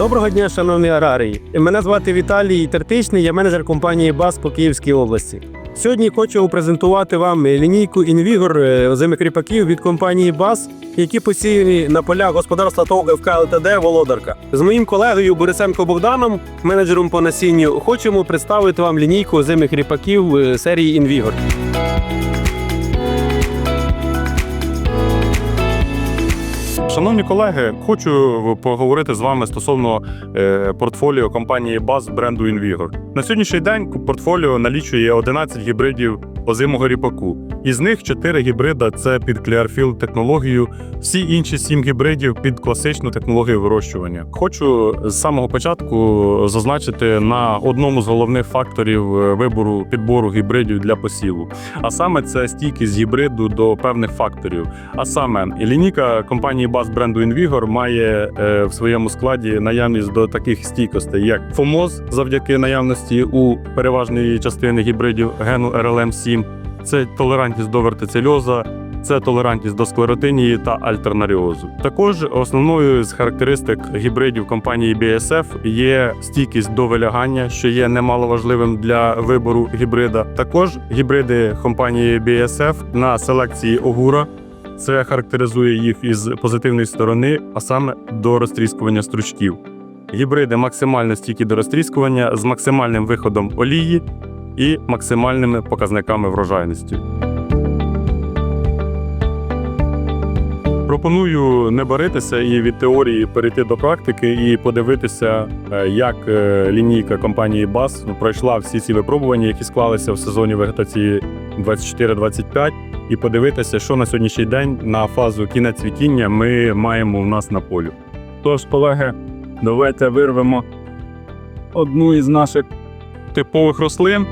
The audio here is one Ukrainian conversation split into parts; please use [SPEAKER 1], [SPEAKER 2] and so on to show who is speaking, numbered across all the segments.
[SPEAKER 1] Доброго дня, шановні аграрії. Мене звати Віталій Тертичний, я менеджер компанії БАС по Київській області. Сьогодні хочу презентувати вам лінійку Інвігор е, озимих ріпаків від компанії БАС, які посіяні на полях господарства ТОВ ФК ЛТД Володарка. З моїм колегою Борисенко Богданом, менеджером по насінню, хочемо представити вам лінійку озимих ріпаків е, серії Інвігор.
[SPEAKER 2] Шановні колеги, хочу поговорити з вами стосовно е, портфоліо компанії Баз бренду Invigor. На сьогоднішній день портфоліо налічує 11 гібридів озимого ріпаку. Із них 4 гібрида це під Clearfield технологію, всі інші 7 гібридів під класичну технологію вирощування. Хочу з самого початку зазначити на одному з головних факторів е, вибору підбору гібридів для посіву. А саме це стійкість гібриду до певних факторів. А саме лінійка компанії BAS бренду Invigor має е, в своєму складі наявність до таких стійкостей, як ФОМОЗ, завдяки наявності у переважної частини гібридів гену RLM 7 це толерантність до вертицельоза, це толерантність до склеротинії та альтернаріозу. Також основною з характеристик гібридів компанії BSF є стійкість до вилягання, що є немаловажливим для вибору гібрида. Також гібриди компанії BSF на селекції Огура. Це характеризує їх із позитивної сторони, а саме до розтріскування стручків. Гібриди максимально стійкі до розтріскування з максимальним виходом олії і максимальними показниками врожайності. Пропоную не баритися і від теорії перейти до практики і подивитися, е, як е, лінійка компанії BAS пройшла всі ці випробування, які склалися в сезоні вегетації 24-25, і подивитися, що на сьогоднішній день на фазу кінець цвітіння ми маємо у нас на полі. Тож, колеги, давайте вирвемо одну із наших типових рослин.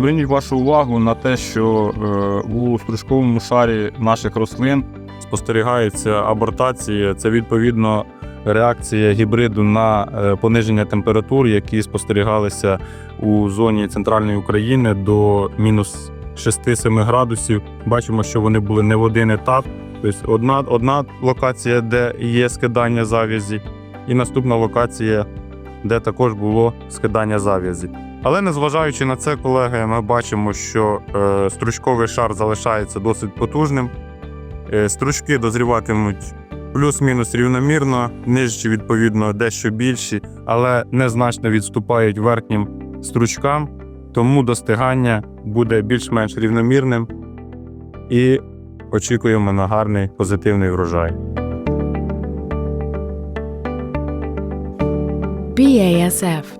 [SPEAKER 2] Зверніть вашу увагу на те, що е, у стружковому шарі наших рослин спостерігається абортація. Це відповідно реакція гібриду на е, пониження температур, які спостерігалися у зоні центральної України до мінус 6-7 градусів. Бачимо, що вони були не в один етап. Тобто одна, одна локація, де є скидання зав'язі, і наступна локація, де також було скидання зав'язі. Але незважаючи на це, колеги, ми бачимо, що е, стручковий шар залишається досить потужним. Е, стручки дозріватимуть плюс-мінус рівномірно, нижчі, відповідно, дещо більші, але незначно відступають верхнім стручкам, тому достигання буде більш-менш рівномірним і очікуємо на гарний позитивний врожай.
[SPEAKER 3] BASF.